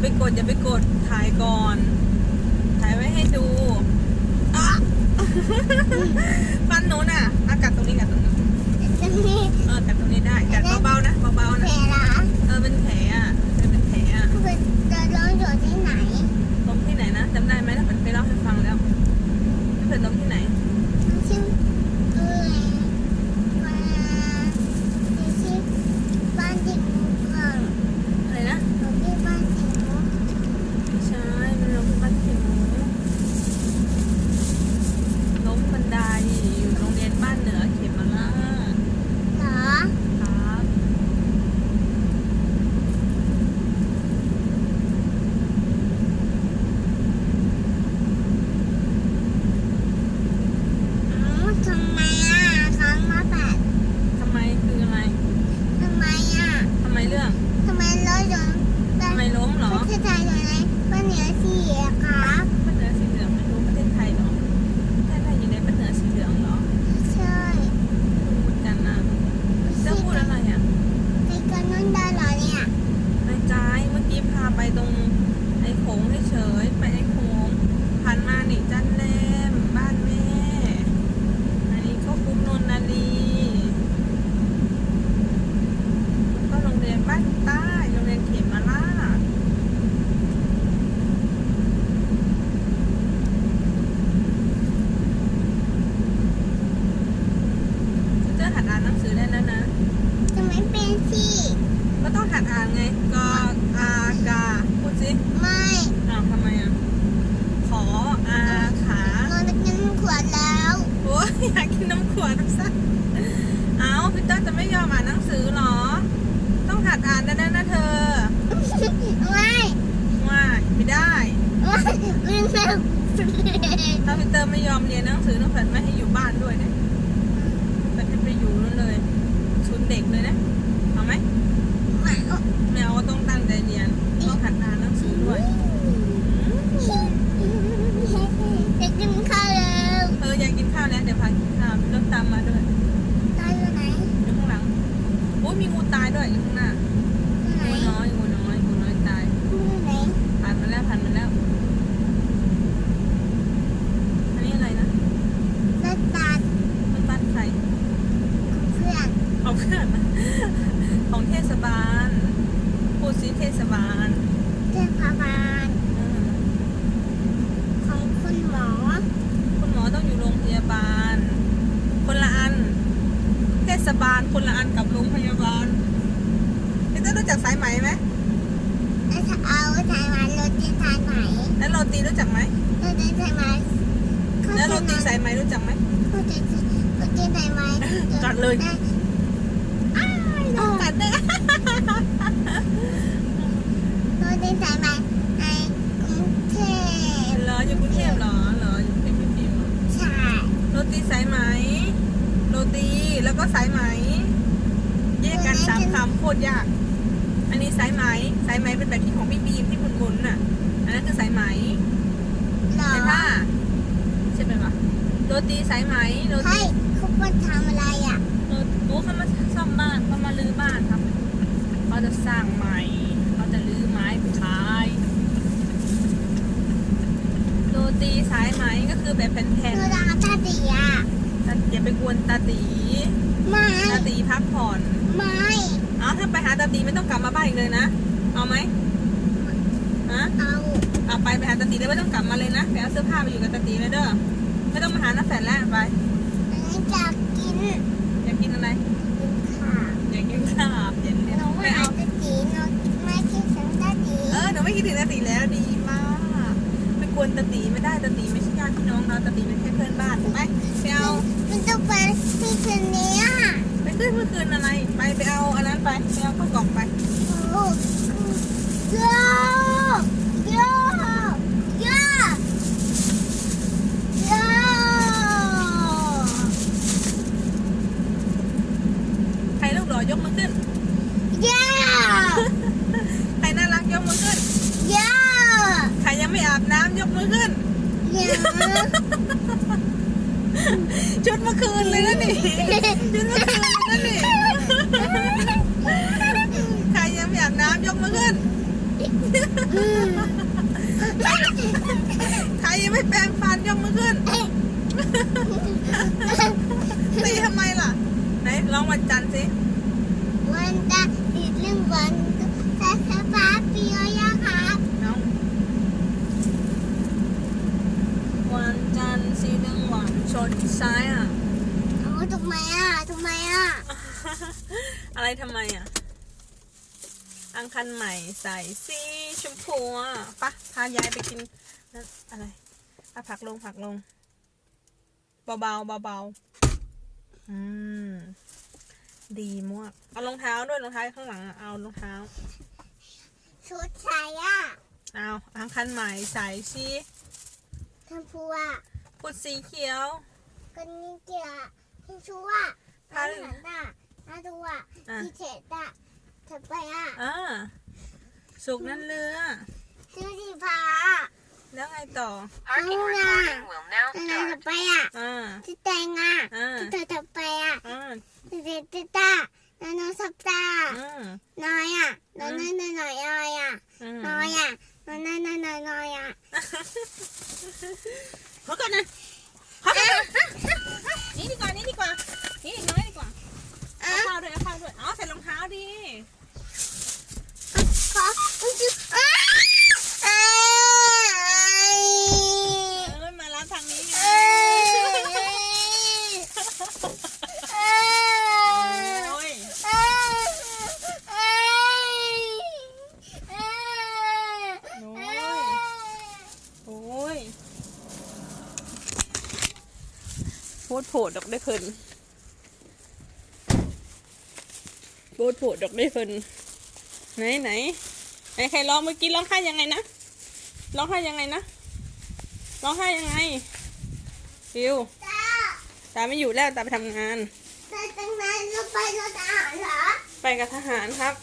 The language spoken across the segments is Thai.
าไปกดอย่าไปกดถ่ายก่อน ถ่ายไว้ให้ดูอะฟันหนูน่ะอะกัดตรงนี้กัดตรงนี้จะมีเออกัดตรงนี้ได้กัดเบาๆนะเบาๆแผนะลเหรอเออเป็นแผลอะเป็นแผลอะคือจะร้องอยู่ที่ไหน ล้มที่ไหนนะจำได้ไหมถ้าเกิดไปเล่าให้ฟังแล้วถ้าเกิดล้มที่ไหน ถ้าพี่เตอร์ไม่ยอมเรียนหนังสือน้องแฟนไม่ให้อยู่บ้านด้วยเนี่ยแฟนให้ไปอยู่นั่นเลยชุนย์เด็กเลยนะเอาไหมไม่เอาต้องตั้งใจเรียนต้องหัดอ่านหนังสือด้วยอืมจะกินข้าวแล้วเอออยากกินข้าวแล้วเดี๋ยวพากินข้าวรถตามมาด้วยตายอยู่ไหนอยู่ข้างหลังโอ้ยมีงูตายด้วยอยู่ข้างหน้า ไหน งูน้อยงูน้อยงูน้อยตาย ไหน ผ่านมาแล้วผ่านมาแล้ว อันนี้อะไรนะ รถตัด มันบ้านใคร เพื่อน เอาเพื่อนนะของเทศบาลพูดซิเทศบาล เทศบาล เออ ของคุณหมอ คุณหมอต้องอยู่โรงพยาบาล คนละอัน เทศ บาลคนละอันกับโรงพยาบาลพี่เต้รู้จักสายไหมไหมแล้วจะเอาสายไหมรถที่สายไหมแล้วโรตีรู้จักไหมรถที่สายไหมแล้วโรตีสายไหมรู้จักไหมรถที่รถที่สายไหมกัดเลยอ้าวรถกัดเด้อรถที่สายไหมในกรุงเทพเหรออยู่กรุงเทพเหรอเหรออยู่กรุงเทพพี่ฟิวใช่โรตีสายไหมโร ตีแล้วก็สายไหม แยกกันสามคำโคตรยาก อันนี้สายไหมสายไหมเป็นแบบที่ของพี่บีมที่หมุนๆน่ะ อันนั้นคือสายไหมหรอแต่ถ้าใช่ไหมวะโรตีสายไหมโรให้ตีเขามาทำอะไรอะโรโอ้เขามาซ่อมบ้านเขามาลื้อบ้านครับเขาจะสร้างใหม่เขาจะลื้อไม้ไปขายโรตีสายไหมก็คือแบบแผ่นเวลาตาตีอะๆ แต่อย่าไปกวนตาตีไม่ตาตีพักผ่อนไม่เอาถ้าไปหาตาตีไม่ต้องกลับมาบ้านอีกเลยนะ เอาไหมฮะเอาเอาไปไปหาตาตีแล้วไม่ต้องกลับมาเลยนะไปเอาเสื้อผ้าไปอยู่กับตาตีเลยเด้อไม่ต้องมาหาน้าแฟนแล้วไปอันนี้จะกินอยากกินอะไรกินข้าวอยากกินข้าวเย็นเนี่ยหนูไม่ไม่เอาเอาตาตีหนูไม่คิดถึงตาตีเออหนูไม่คิดถึงตาตีแล้วดีมากไปก วนตาตีไม่ได้ตาตีไม่ใช่ญาติพี่น้องเราตาตีเป็นแค่เพื่อนบ้านไปไปเอามันต้องไปที่คืนนี้อะไปขึ้นเมื่อคืนอะไร ไปไปเอาอันนั้นไปไปเอาข้าวกล่องไปโอ้โยี่ยชุดเมื่อคืนเลยนะนี่ชุดเมื่อคืนเลยนะนี่ใครยังอยากน้ำยกมือขึ้นใครยังไม่แปรงฟันยกมือขึ้นตีทำไมล่ะ ไหนลองวันจันทร์สิวันจันทร์ติดเรื่องวันจัแต่ฟ้าเปีย นสดใสอะ เอาทำไมอะทำไมอะอะไรทำไมอะ อังคันใหม่ใส่สีชมพูอะปะพายายไปกินนั่นอะไรอะผักลงผักลง เบาๆเบาๆอืม ดีมากเอารองเท้าด้วยรองเท้าข้างหลังอะเอารองเท้า ชุดใส่อะเอาอังคันใหม่ใส่สีทำพัวอะปุดสีเขียว กันนี่เกียร์ที่ชัวอะพาหนังอะน่าดูอะอะที่เฉดอะถัดไปอะอ่าสุกนั่นเรือชื่อสีฟ้าแล้วไงต่อ Parking Oh, recording will now อัน start. ถัดไปอะอ่าที่แตงอะอ่าที่เธอถัดไปอะอ่าที่เด็ดติตานาโนสับตาอืมน้อยอะน้อยน้อยน้อยน้อยน้อยอะอืมน้อยอะน้อยน้อยน้อยน้อยน้อยอะเขาก่อนนะ เขาก่อนนะนี่ดีกว่า นี่ดีกว่า นี่น้อยดีกว่าอะเอาข้าวด้วย เอาข้าวด้วย เอาใส่รองเท้าดิ ขอมันจะอ้าอ้า เอ้ยมารับทางนี้ไง อ้า โอ้ย อ้าอ้าอ้า โอ้ย โอ้ยโพ ดโผดดอกได้เพิ่นโพดโผดดอกได้เพิ่นไหนไหนไหนใครร้องเมื่อกี้ร้องไห้ยังไงนะร้องไห้ยังไงนะร้องไห้ยังไงฟิวจ้าตาไม่อยู่แล้วตาไปทำงานแต่ตั้งนานเราไปเราจะหาเหรอ ไปกับทหารครับ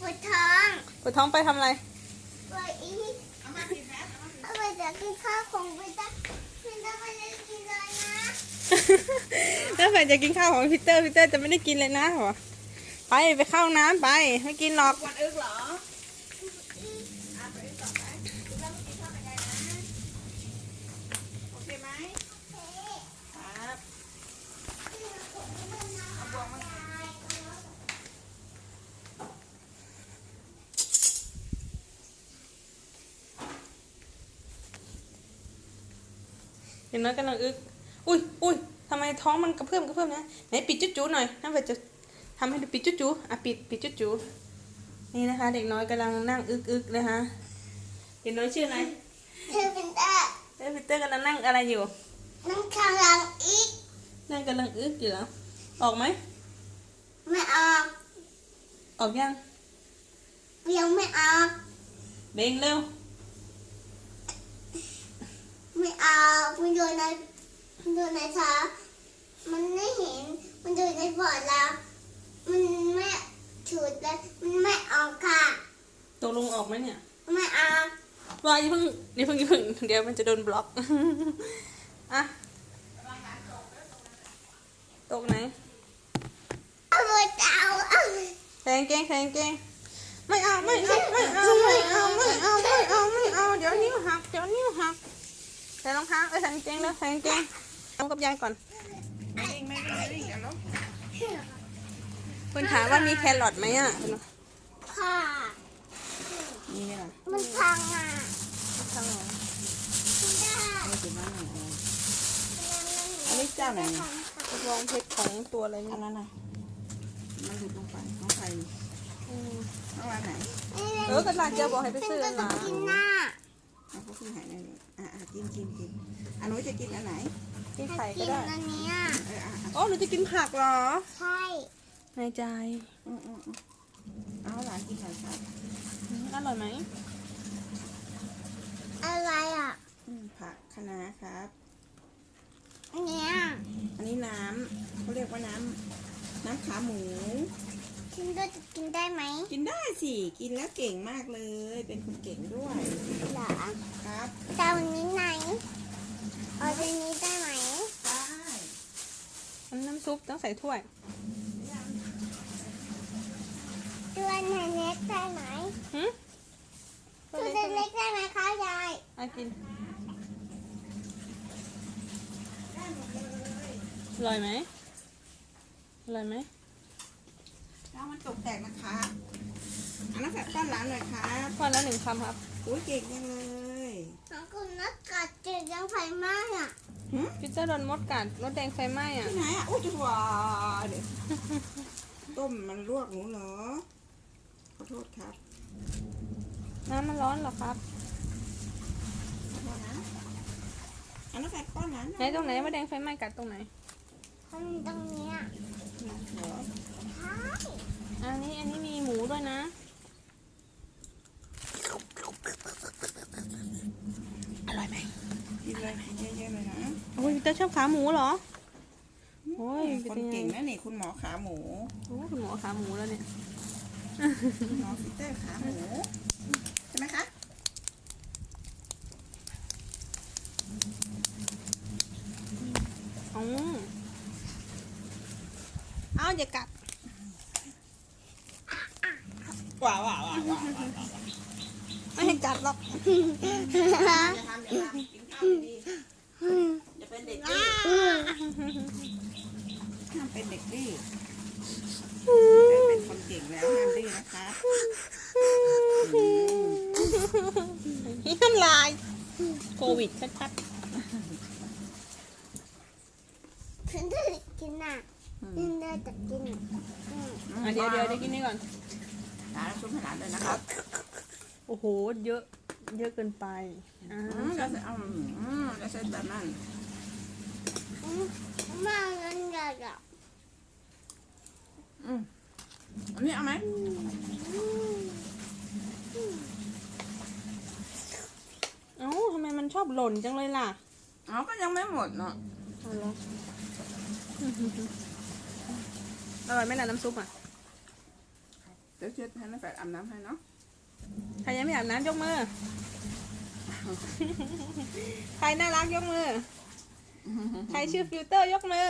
ปวดท้อง ป วดท้องไปทำอะไรปวดอีกเอาไปจะกินข้าวของไปจ้ะไม่ได้ไม่ได้กินเลยนะถ้าใครจะกินข้าวของพีเตอร์พีเตอร์จะไม่ได้กินเลยนะเหรอไปไปเข้าน้ำไปไม่กินหรอก วันอึกเหรอโอเคไหมครับ เห็นน้อยกำลังอึกอุ้ยอุ้ยทำไมท้องมันกระเพื่อมกระเพื่อมนะไหนปิดจุ๊จูหน่อยน้ำเวทจะทำให้ดูปิดจุ๊จูอะปิดปิดจุ๊จูนี่นะคะ เด็กน้อยกำลังนั่งอึกอึกนะคะเด็กน้อยชื่ออะไรเธอเป็นแต่เอ้ยพีเตอร์กำลังนั่งอะไรอยู่น้ำข้างหลังอีกนั่งกำลังอึกอยู่เหรอออกไหมไม่ออกออกยังยังไม่ออกเบ่งเร็ว ไม่ออกมันอยู่ในมันอยู่ในท้ามันไม่เห็นมันอยู่ในปอดแล้ว มันไม่ฉุดเลยมันไม่ออกค่ะตกลงออกไหมเนี่ยไม่ออกว่าอย่าเพิ่งอย่าเพิ่งอย่าเพิ่งเดี๋ยวมันจะโดนบล็อกอะตกไหนเอาไปเอาเอาแทงเกงแทงเกงไม่เอาไม่เอาไม่เอาไม่เอาไม่เอาไม่เอาไม่เอาเดี๋ยวนิ้วหักเดี๋ยวนิ้วหัก ใส่รองเท้าเอ้ยใส่กางเกงแล้วใส่กางเกงทำกับยายก่อนคุณถามว่ามีแครอทไหมอะค่ะมีไหมล่ะมันพังอะข้างหลังไม่ได้อันนี้เจ้าไหนเนี่ยรองเพชรของตัวอะไรนี่อันนั้นน่ะมันหลุดลงไปน้องใครอืมน้องร้านไหนเออกระดาษเจียวบอกให้ไปซื้อจะมากินหน้า เอาเขาขึ้นหายนั่นนี่อะอะกินกินกินอันนู้นจะกินอันไหน กินจะไข่ก็กินได้อันเนี้ยเอออะอะอ๋อหนูจะกินผักเหรอใช่ในใจอืมอืมอืมเอาหลานกินหน่อยครับอืมอร่อยไหมอะไรอะอืมผักคะน้าครับ อันเนี้ยอันนี้น้ำเขาเรียกว่าน้ำน้ำขาหมู ฉันก็จะกินได้ไหมกินได้สิ กินแล้วเก่งมากเลย เป็นคนเก่งด้วย เหรอครับเจ้านี้ไหนเอาตัวนี้ได้ไหมได้อันน้ำซุปต้องใส่ถ้วยได้ไหมหึชุดเล็กๆได้ไหมคะยายอะกินอร่อยไหมอร่อยไหม แล้วมันตกแตกนะคะอันนั้นแฝดต้อนร้านหน่อยครับพอแล้วหนึ่งคำครับอุ้ยเก่งจังเลยน้องคุณนักกัดเจอยังไฟไหม้อะพิซซ่าโดนมดกัดรถแดงไฟไหม้อะที่ไหนอะอุ้ยจะหวาเดี๋ยวต้มมันลวกหนูเหรอขอโทษครับน้ำมันร้อนเหรอครับขอโทษนะอันนั้นแฝดต้อนร้านไหนตรงไหนมดแดงไฟไหม้กัดตรงไหน คนตรงเนี้ยเหรอใช่อันนี้อันนี้มีหมูด้วยนะ อร่อยไหมกินเลยกินเยอะๆเลยนะโอ้ยพีเตอร์ชอบขาหมูเหรอ โอ้ยคนเก่งนะนี่คุณหมอขาหมูโอ้คุณหมอขาหมูแล้วเนี่ย คุณหมอฟิเตอร์ขาหมู ใช่ไหมคะ อ๋อเอาอย่ากัด ว้าวว้าวว้าวว้าวไม่ให้กัดหรอกอย่าทำอย่าทำกินข้าวดีๆอย่าเป็นเด็กดื้อห้ามเป็นเด็กดื้อได้เป็นคนเก่งแล้วห้ามดื้อนะคะอืมนี่น้ำลาย โควิดชัดฉันจะกินอะฉันจะจะกินอืมๆอะเดี๋ยวเดี๋ยวเดี๋ยวกินนี่ก่อน หลานชุบให้หลานเลยนะครับโอ้โห เยอะ เยอะเกินไปอ่าอืมแล้วเสร็จอืมอืมแล้วเสร็จแบบนั้นอืมมาเงินใหญ่อะอืมอันนี้เอาไหมเอ้าทำไมมันชอบหล่นจังเลยล่ะเอาก็ยังไม่หมดเนาะเอาเหรออร่อยไหมล่ะน้ำซุปอะ เดี๋ยวเช็ดให้น้าแฝดอาบน้ำให้เนาะ ใครยังไม่อาบน้ำยกมือ ใครน่ารักยกมือ ใครชื่อฟิลเตอร์ยกมือ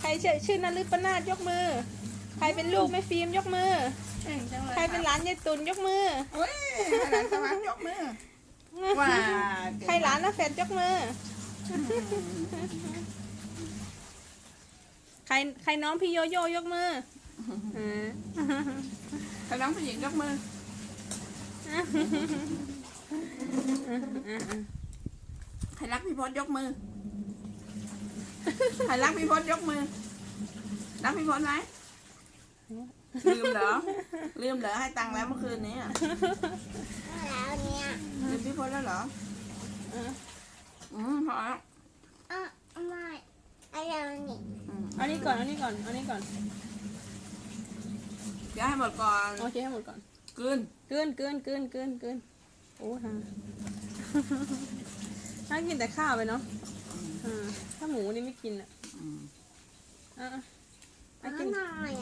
ใครชื่อชื่อนฤปนาถยกมือ ใครเป็นลูกแม่ฟิล์มยกมือ เก่งจังเลยใครเป็นหลานยายตุนยกมือ โอ้ยให้หลานสมัครยกมือว้าเก่งใครหลานน้าแฟดยกมือ ใครใครน้องพี่โยโย่ยกมือ อ่าใครน้องผู้หญิงยกมือใครรักพี่พศยกมือใครรักพี่พศยกมือ รักพี่พศไหมลืมเหรอ ลืมเหรอให้ตังค์แล้วเมื่อคืนนี้อะแล้วเนี่ยลืมพี่พศแล้วเหรออืมพอแล้วอะไม่อะไรนี่อืมเอานี้ก่อนเอานี้ก่อนเอานี้ก่อน เดี๋ยวให้หมดก่อนโอเคให้หมดก่อนกลืนเกินเกินเกินเกินเกินโอ้ฮะน่ากินแต่ข้าวไปเนาะอ่าถ้าหมูนี่ไม่กินอะอืมอะอะแล้อะวกิน หน่อยอะ